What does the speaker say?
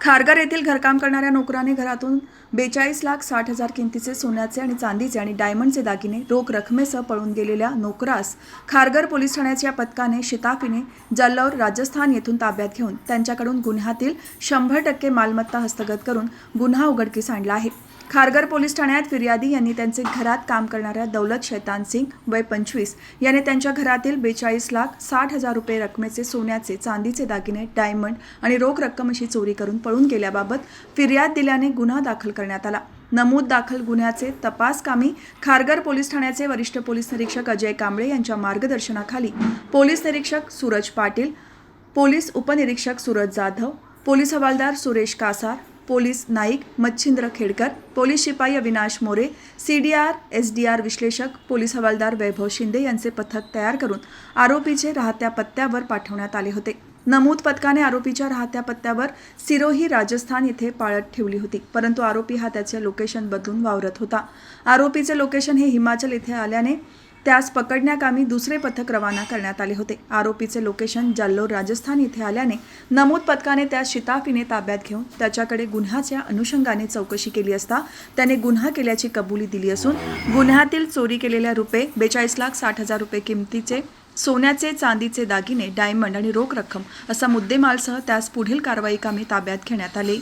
खारघर येथील घरकाम करणाऱ्या नोकराने घरातून बेचाळीस लाख साठ हजार किमतीचे सोन्याचे आणि चांदीचे आणि डायमंडचे दागिने रोख रकमेसह पळून गेलेल्या नोकरास खारघर पोलीस ठाण्याच्या पथकाने शिताफीने जल्लौर राजस्थान येथून ताब्यात घेऊन त्यांच्याकडून गुन्ह्यातील शंभर टक्के मालमत्ता हस्तगत करून गुन्हा उघडकीस आणला आहे. खारघर पोलीस ठाण्यात फिर्यादी यांनी त्यांचे घरात काम करणाऱ्या दौलत शैतान सिंग वय पंचवीस याने त्यांच्या घरातील बेचाळीस लाख साठ हजार रुपये रकमेचे सोन्याचे चांदीचे दागिने डायमंड आणि रोख रक्कम अशी चोरी करून पळून गेल्याबाबत फिर्याद दिल्याने गुन्हा दाखल करण्यात आला. नमूद दाखल गुन्ह्याचे तपास कामी खारघर पोलीस ठाण्याचे वरिष्ठ पोलीस निरीक्षक अजय कांबळे यांच्या मार्गदर्शनाखाली पोलीस निरीक्षक सूरज पाटील पोलीस उपनिरीक्षक सूरज जाधव पोलीस हवालदार सुरेश कासार पोलीस नाईक मच्छिंद्र खेडकर पोलीस शिपाई Avinash More C D R S D R विश्लेषक पोलीस हवालदार वैभव शिंदे यांचे पथक तयार करून आरोपीचे राहत्या पत्त्यावर पाठवण्यात आले होते. नमूद पथकाने आरोपीच्या राहत्या पत्त्यावर सिरोही राजस्थान येथे पाळत ठेवली होती. परंतु आरोपी हा त्याचे लोकेशन बदलून वावरत होता. आरोपीचे लोकेशन हे हिमाचल येथे आल्याने त्यास पकडण्याकामी दुसरे पथक रवाना करण्यात आले होते. आरोपीचे लोकेशन जाल्लोर राजस्थान येथे आल्याने नमूद पथकाने त्यास शिताफीने ताब्यात घेऊन त्याच्याकडे गुन्ह्याच्या अनुषंगाने चौकशी केली असता त्याने गुन्हा केल्याची कबुली दिली असून गुन्ह्यातील चोरी केलेल्या रुपये बेचाळीस लाख साठ हजार रुपये किमतीचे सोन्याचे चांदीचे दागिने डायमंड आणि रोख रक्कम असा मुद्देमालसह त्यास पुढील कारवाई कामी ताब्यात घेण्यात आले.